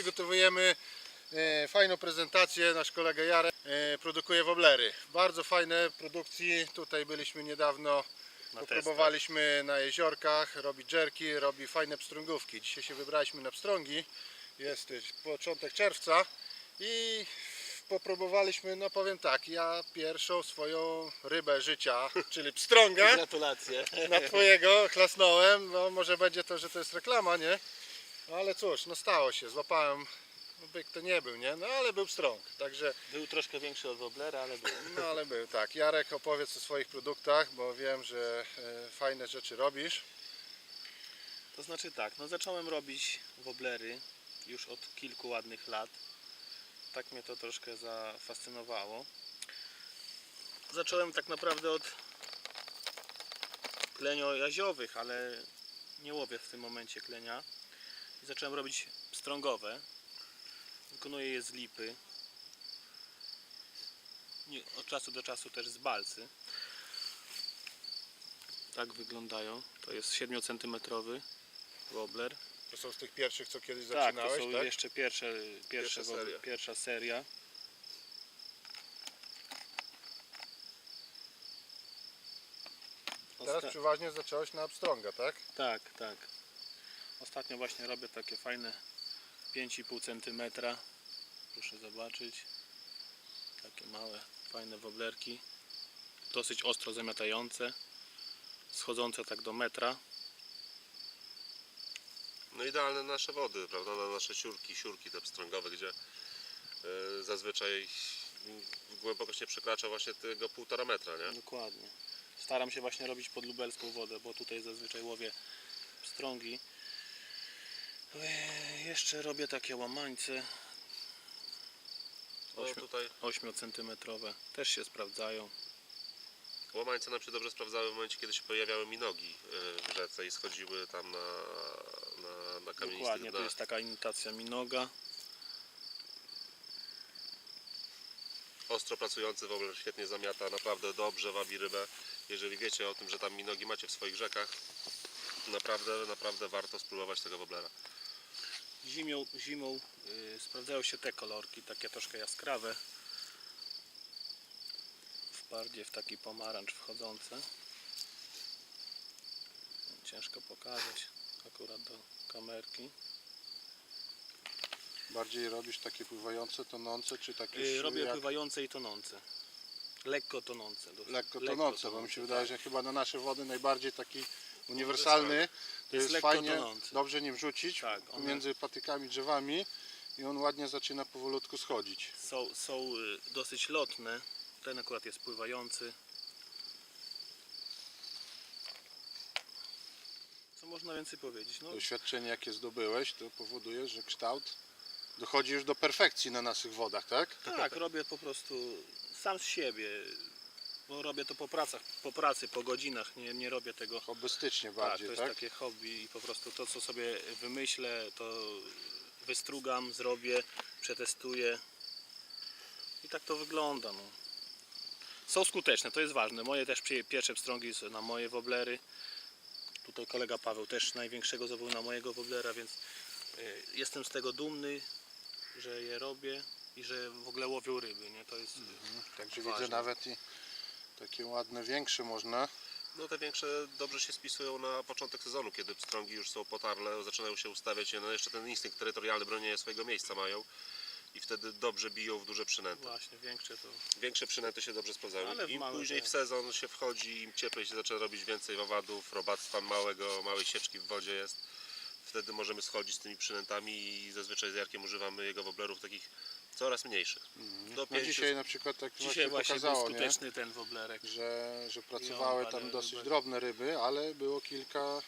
przygotowujemy e, fajną prezentację. Nasz kolega Jarek e, produkuje woblery. Bardzo fajne produkcji. Tutaj byliśmy niedawno, Na popróbowaliśmy na jeziorkach, robi jerki, robi fajne pstrągówki. Dzisiaj się wybraliśmy na pstrągi. Jest początek czerwca i popróbowaliśmy, no powiem tak, ja pierwszą swoją rybę życia, czyli pstrąga, Gratulacje. na twojego chlasnąłem, no może będzie to, że to jest reklama, nie? No ale cóż, no stało się, złapałem, no byk to nie był, nie? No ale był strąg, także, Był troszkę większy od Woblera, ale był. no ale był, tak. Jarek opowiedz o swoich produktach, bo wiem, że e, fajne rzeczy robisz. To znaczy tak, no zacząłem robić Woblery już od kilku ładnych lat. Tak mnie to troszkę zafascynowało. Zacząłem tak naprawdę od klenio-jaziowych, ale nie łowię w tym momencie klenia. I zacząłem robić pstrągowe. Wykonuję je z lipy. Nie, od czasu do czasu też z balcy. Tak wyglądają. To jest 7 cm wobbler. To są z tych pierwszych, co kiedyś Tak, to zaczynałeś, są tak? jeszcze pierwsze, pierwsze Pierwsza seria. pierwsza seria. Teraz przeważnie zacząłeś na pstrąga, tak? Tak, tak. Ostatnio właśnie robię takie fajne 5,5 cm. Proszę zobaczyć. Takie małe, fajne woblerki. Dosyć ostro zamiatające. Schodzące tak do metra. No idealne na nasze wody, prawda? Na nasze siurki, siurki te pstrągowe, gdzie e, zazwyczaj głębokość nie przekracza właśnie tego półtora metra, nie? Dokładnie. Staram się właśnie robić pod lubelską wodę, bo tutaj zazwyczaj łowię pstrągi. Eee, Jeszcze robię takie łamańce No Ośmiu- tutaj 8 cm. Też się sprawdzają. łamańce nam się dobrze sprawdzały w momencie, kiedy się pojawiały minogi e, w rzece i schodziły tam na, na, na kamienistych Dokładnie, to jest taka imitacja minoga. Ostro pracujący w ogóle świetnie zamiata, naprawdę dobrze wabi rybę. Jeżeli wiecie o tym, że tam minogi macie w swoich rzekach, naprawdę, naprawdę warto spróbować tego woblera. Zimą, zimą y, sprawdzają się te kolorki, takie troszkę jaskrawe. Bardziej w taki pomarańcz wchodzące. Ciężko pokazać akurat do kamerki. Bardziej robisz takie pływające, tonące, czy takie Y, Robię jak pływające i tonące. Lekko tonące. dosyć. lekko tonące, bo mi się wydaje, tak. że chyba na nasze wody najbardziej taki uniwersalny, to Jest jest, fajnie, tonący. dobrze nim wrzucić Tak, one- pomiędzy patykami, drzewami i on ładnie zaczyna powolutku schodzić. Są, są y, dosyć lotne. Ten akurat jest pływający. Co można więcej powiedzieć? No, Doświadczenie jakie zdobyłeś, to powoduje, że kształt dochodzi już do perfekcji na naszych wodach, tak? tak, robię po prostu sam z siebie. Bo robię to po pracach, po pracy, po godzinach. Nie, nie robię tego. Hobbystycznie Tak, bardziej, to tak? jest takie hobby i po prostu to co sobie wymyślę, to wystrugam, zrobię, przetestuję. I tak to wygląda. No. Są skuteczne, to jest ważne. Moje też pie- pierwsze pstrągi są na moje woblery. Tutaj kolega Paweł też największego zdobył na mojego woblera, więc y, jestem z tego dumny, że je robię i że w ogóle łowią ryby. Nie? To jest Także ważne. widzę nawet i takie ładne, większe można. No te większe dobrze się spisują na początek sezonu, kiedy pstrągi już są potarle, zaczynają się ustawiać, no jeszcze ten instynkt terytorialny bronienia swojego miejsca mają i wtedy dobrze biją w duże przynęty. właśnie większe to. Większe przynęty się dobrze sprawdzają. Ale w Im małe później w sezon się wchodzi, im cieplej się zaczyna robić więcej owadów, robactwa małego, małej sieczki w wodzie jest. Wtedy możemy schodzić z tymi przynętami i zazwyczaj z Jarkiem używamy jego woblerów takich coraz mniejszych. Do No pięciu- dzisiaj na przykład tak Dzisiaj właśnie był pokazało, nie? skuteczny ten woblerek. Że, że pracowały tam ale dosyć ryby. drobne ryby, ale było kilka,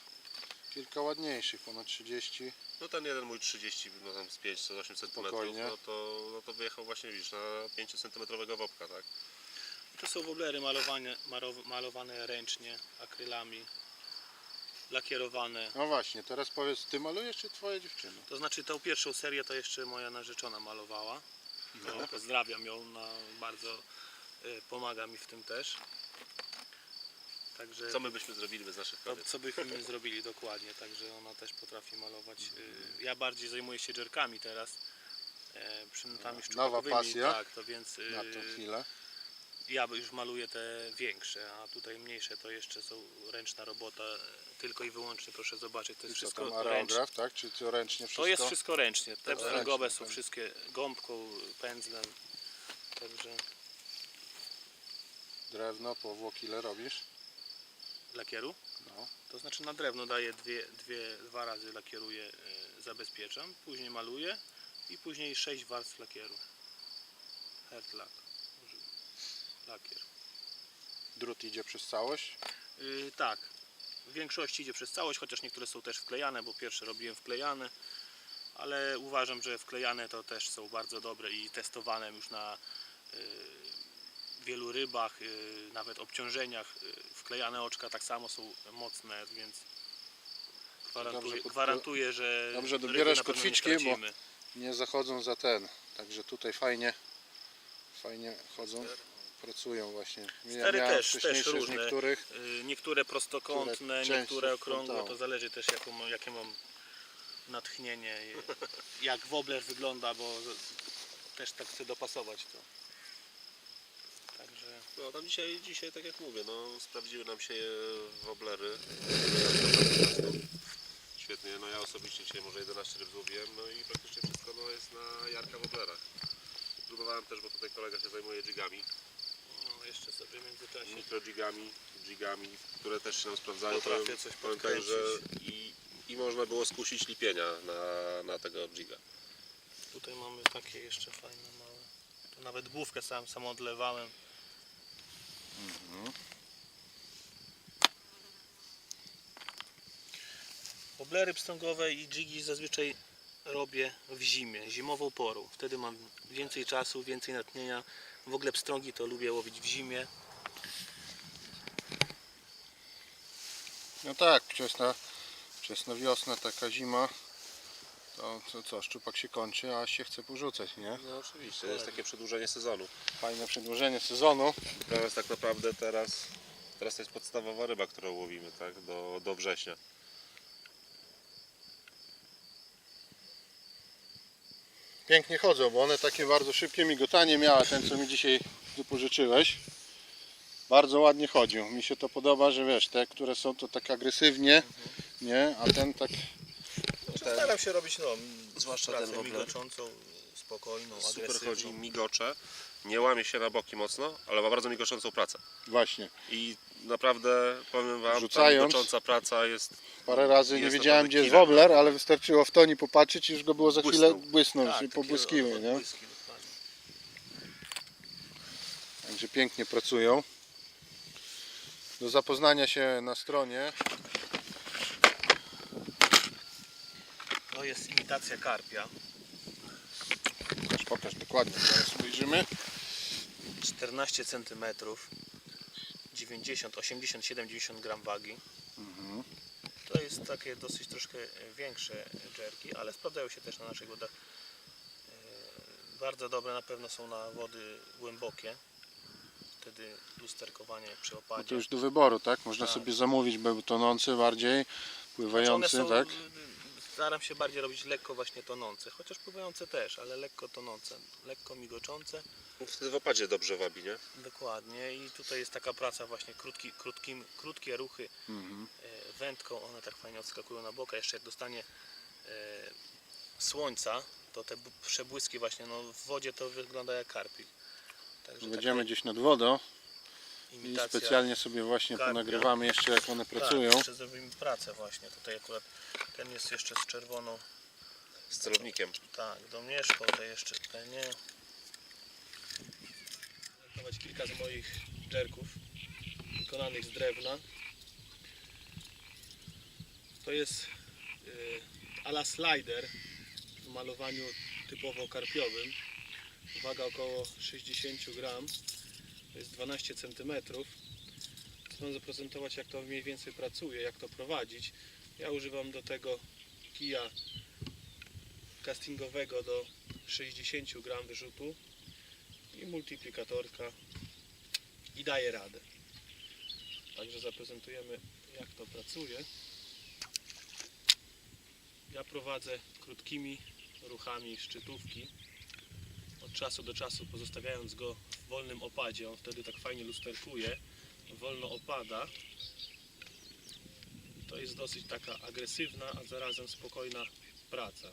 kilka ładniejszych, ponad 30. No ten jeden mój 30, no tam z 5-8 cm, no to, no to wyjechał właśnie widzisz, na 5 cm wopka, tak? To są woblery malowane, malowane ręcznie, akrylami, lakierowane. No właśnie, teraz powiedz, ty malujesz czy twoja dziewczyna? To znaczy tą pierwszą serię to jeszcze moja narzeczona malowała. To Pozdrawiam ją, na, bardzo y, pomaga mi w tym też. Także Co my byśmy zrobili bez naszych to, kobiet? co byśmy zrobili dokładnie, także ona też potrafi malować. Y, Ja bardziej zajmuję się dzierkami teraz. E, przynętami Nowa szczupakowymi, pasja tak, to więc y, Na tą chwilę. ja już maluję te większe, a tutaj mniejsze to jeszcze są ręczna robota, tylko i wyłącznie proszę zobaczyć, to I jest co wszystko tam aerograf, tak? Czy to ręcznie wszystko? To jest wszystko ręcznie. Te ręcznie, pstrągowe są tak. wszystkie gąbką, pędzlem. Także Drewno, powłoki ile robisz? lakieru. No. To znaczy na drewno daję dwie, dwie, dwa razy lakieruję, e, zabezpieczam, później maluję i później sześć warstw lakieru. Hard używam. Lakier. Drut idzie przez całość. Yy, tak. W większości idzie przez całość, chociaż niektóre są też wklejane, bo pierwsze robiłem wklejane, ale uważam, że wklejane to też są bardzo dobre i testowane już na yy, wielu rybach, yy, nawet obciążeniach. Yy, wklejane oczka tak samo są mocne, więc gwarantuję, Dobrze, gwarantuję że dobrze, dobierasz nie kotwiczki, bo-. Nie zachodzą za ten. Także tutaj fajnie fajnie chodzą. Pracują właśnie. Ja Stery miałem też- też różne. niektórych. Yy, Niektóre prostokątne, niektóre okrągłe, to zależy też jaką, jakie mam natchnienie, jak wobler wygląda, bo też tak chcę dopasować to. Także No tam dzisiaj, dzisiaj tak jak mówię, no sprawdziły nam się woblery. Świetnie, no ja osobiście dzisiaj może 11 ryb złowiłem, no i praktycznie wszystko no, jest na jarka woblerach. Próbowałem też, bo tutaj kolega się zajmuje jigami, no, jeszcze sobie w międzyczasie jigami, które też się nam sprawdzają. Potrafię Powiem- coś powiem tak, że i, i można było skusić lipienia na, na tego jiga. tutaj mamy takie jeszcze fajne małe. Tu nawet główkę sam, sam odlewałem. Woblery pstrągowe i jigi zazwyczaj robię w zimie, zimową porą. Wtedy mam więcej czasu, więcej natchnienia. W ogóle pstrągi to lubię łowić w zimie. No tak, wczesna, wczesna wiosna, taka zima. To, to co, szczupak się kończy, a się chce porzucać, nie? No oczywiście, to jest takie przedłużenie sezonu. Fajne przedłużenie sezonu. Teraz tak naprawdę teraz, teraz to jest podstawowa ryba, którą łowimy, tak, do, do września. Pięknie chodzą, bo one takie bardzo szybkie migotanie miała ten, co mi dzisiaj wypożyczyłeś. Bardzo ładnie chodził. Mi się to podoba, że wiesz, te, które są to tak agresywnie, nie? A ten tak Staram się robić no, Zwłaszcza pracę ten migoczącą, spokojną, Super agresywną. chodzi, migocze, nie łamie się na boki mocno, ale ma bardzo migoczącą pracę. właśnie. I naprawdę powiem Wam, ta Rzucając. migocząca praca jest Parę razy nie Jest wiedziałem naprawdę gdzie jest wobler, ale wystarczyło w toni popatrzeć i już go było za chwilę Błysnął. błysnąć Tak, i pobłyskiły, nie? Także pięknie pracują. Do zapoznania się na stronie To jest imitacja karpia. Pokaż, pokaż dokładnie, zaraz spojrzymy. 14 cm 90, 80, 70 gram wagi. Mhm. To jest takie dosyć troszkę większe dżerki, ale sprawdzają się też na naszych wodach. E, Bardzo dobre na pewno są na wody głębokie. Wtedy lusterkowanie przy No opadzie. to już do wyboru, tak? Można Tak. sobie zamówić by tonący bardziej, Znaczy pływający, są, tak? Staram się bardziej robić lekko właśnie tonące, chociaż pływające też, ale lekko tonące, lekko migoczące. wtedy w opadzie dobrze wabi, nie? Dokładnie i tutaj jest taka praca właśnie krótki, krótkim, krótkie ruchy Mhm. e, wędką, one tak fajnie odskakują na boka. Jeszcze jak dostanie e, słońca, to te przebłyski właśnie, no w wodzie to wygląda jak karpik. Także Będziemy gdzieś nad wodą i imitacja. specjalnie sobie właśnie karpia. ponagrywamy jeszcze jak one pracują. Tak, jeszcze zrobimy pracę właśnie. Tutaj akurat ten jest jeszcze z czerwoną, Z celownikiem. tak, domieszką, te jeszcze te nie. Kilka z moich dżerków wykonanych z drewna. To jest y, ala slider w malowaniu typowo karpiowym. Waga około 60 gram. To jest 12 cm. Chcę zaprezentować jak to mniej więcej pracuje, jak to prowadzić. Ja używam do tego kija castingowego do 60 gram wyrzutu i multiplikatorka i daje radę. Także zaprezentujemy jak to pracuje. Ja prowadzę krótkimi ruchami szczytówki od czasu do czasu pozostawiając go wolnym opadzie. On wtedy tak fajnie lusterkuje, wolno opada. To jest dosyć taka agresywna, a zarazem spokojna praca.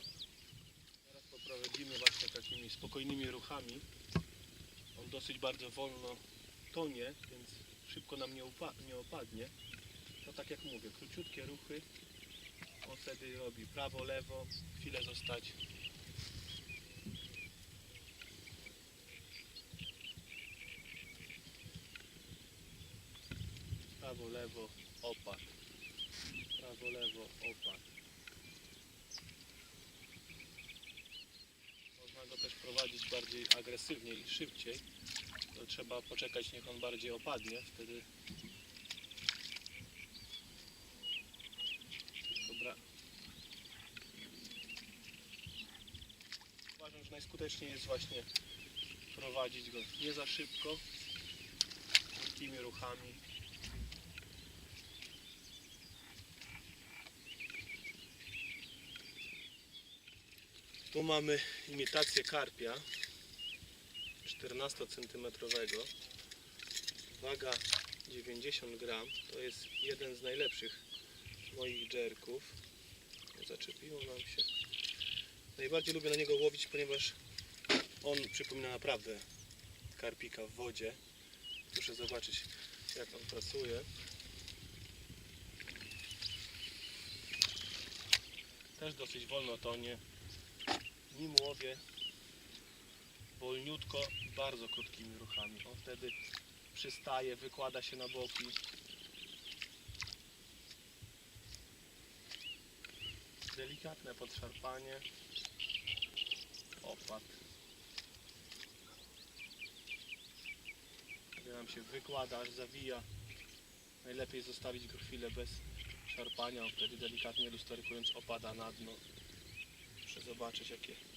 Teraz poprowadzimy właśnie takimi spokojnymi ruchami. On dosyć bardzo wolno tonie, więc szybko nam nie, nie opadnie. To tak jak mówię, króciutkie ruchy. On wtedy robi prawo, lewo, chwilę zostać. Prawo, lewo, opad. Prawo, lewo, opad. Można go też prowadzić bardziej agresywnie i szybciej. To trzeba poczekać, niech on bardziej opadnie. Wtedy Dobra. Uważam, że najskuteczniej jest właśnie prowadzić go nie za szybko, krótkimi ruchami. Tu mamy imitację karpia 14 cm. Waga 90 gram. To jest jeden z najlepszych moich dżerków. Zaczepiło nam się. Najbardziej lubię na niego łowić, ponieważ on przypomina naprawdę karpika w wodzie. Muszę zobaczyć jak on pracuje. Też dosyć wolno tonie. Nim łowię wolniutko, bardzo krótkimi ruchami. On wtedy przystaje, wykłada się na boki. Delikatne podszarpanie. Opad. Gdy nam się wykłada, aż zawija. Najlepiej zostawić go chwilę bez szarpania. On wtedy delikatnie lusterkując opada na dno. Muszę zobaczyć jakie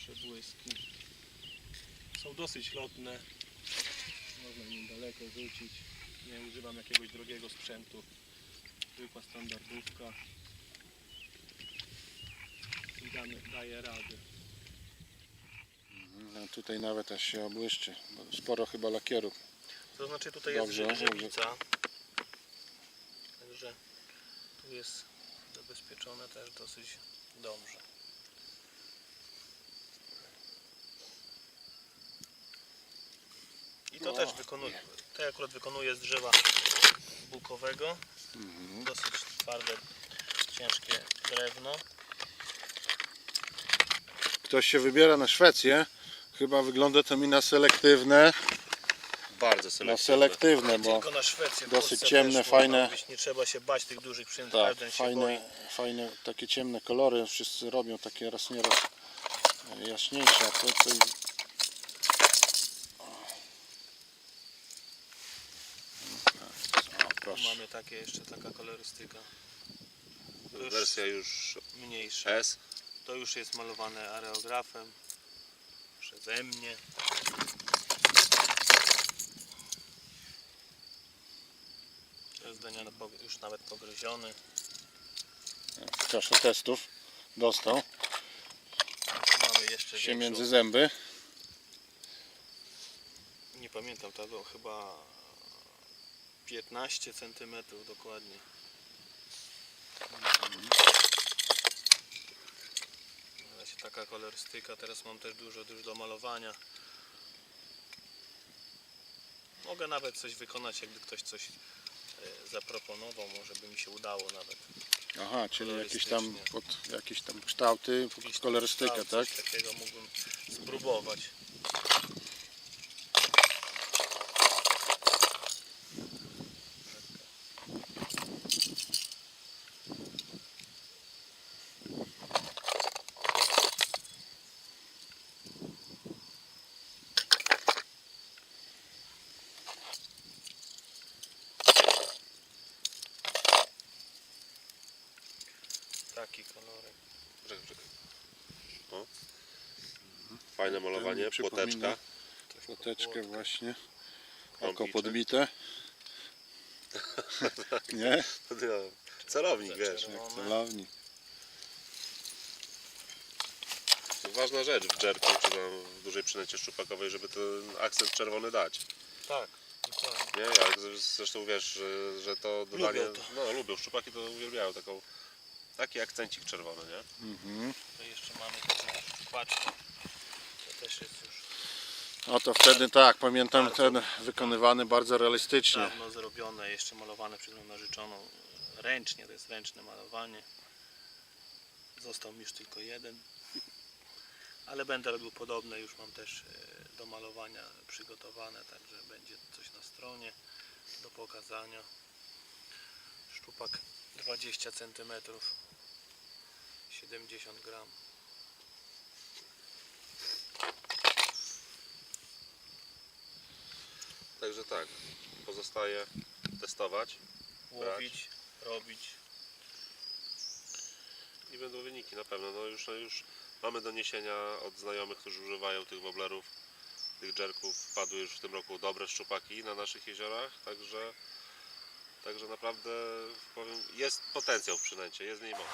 przebłyski. Są dosyć lotne. Można nim daleko rzucić. Nie używam jakiegoś drogiego sprzętu. Zwykła standardówka. I damy, daje radę. No, tutaj nawet aż się obłyszczy. bo Sporo chyba lakieru. To znaczy tutaj Dobrze, jest dobrze. żywica. Także tu jest zabezpieczone też dosyć dobrze. I to O, też wykonuje. To akurat wykonuje z drzewa bukowego. Dosyć twarde, ciężkie drewno. Ktoś się wybiera na Szwecję. Chyba wygląda to mi na selektywne. Bardzo Na selektywne. selektywne, bo Tylko na Szwecję. w dosyć Polsce ciemne, też można fajne. Być, nie trzeba się bać tych dużych przynęt. tak, każdy się boi. fajne, fajne takie ciemne kolory. Wszyscy robią takie raz nieraz jaśniejsze. A to, to o, Tu proszę. Mamy takie jeszcze taka kolorystyka. Już Wersja już mniejsza. S. To już jest malowane areografem przeze mnie. To jest Daniel po- już nawet pogryziony. Czas do testów dostał mamy jeszcze się większą, między zęby. nie pamiętam tego, chyba 15 cm dokładnie. Się taka kolorystyka, teraz mam też dużo, dużo do malowania. Mogę nawet coś wykonać, jakby ktoś coś e, zaproponował, może by mi się udało nawet. Aha, czyli jakieś tam, pod, jakieś tam kształty, tam kolorystykę, kształt, tak? Coś takiego mógłbym spróbować. Taki kolorek. Czekaj, czekaj. O. Fajne malowanie, płoteczka. Płoteczkę właśnie. Oko podbite. Nie? No, celownik, wiesz. Czerwone. Celownik. Ważna rzecz w dżerku, czy tam w dużej przynęcie szczupakowej, żeby ten akcent czerwony dać. Tak, dokładnie. Nie, jak z- zresztą wiesz, że, że to dodanie. Lubią to. No lubią, szczupaki to uwielbiają taką, taki akcencik czerwony, nie? Mhm. To jeszcze mamy taką szczupaczkę. Też jest już O to wtedy tak, pamiętam ten wykonywany bardzo realistycznie. dawno zrobione, jeszcze malowane przez moją narzeczoną ręcznie, to jest ręczne malowanie. Został mi już tylko jeden. Ale będę robił podobne, już mam też e, do malowania przygotowane, także będzie coś na stronie do pokazania. Szczupak 20 cm 70 gram. Także tak, pozostaje testować Łowić, robić. i będą wyniki na pewno. No już, no już mamy doniesienia od znajomych, którzy używają tych woblerów, tych dżerków. Padły już w tym roku dobre szczupaki na naszych jeziorach, także, także naprawdę powiem, jest potencjał w przynęcie, jest w niej moc.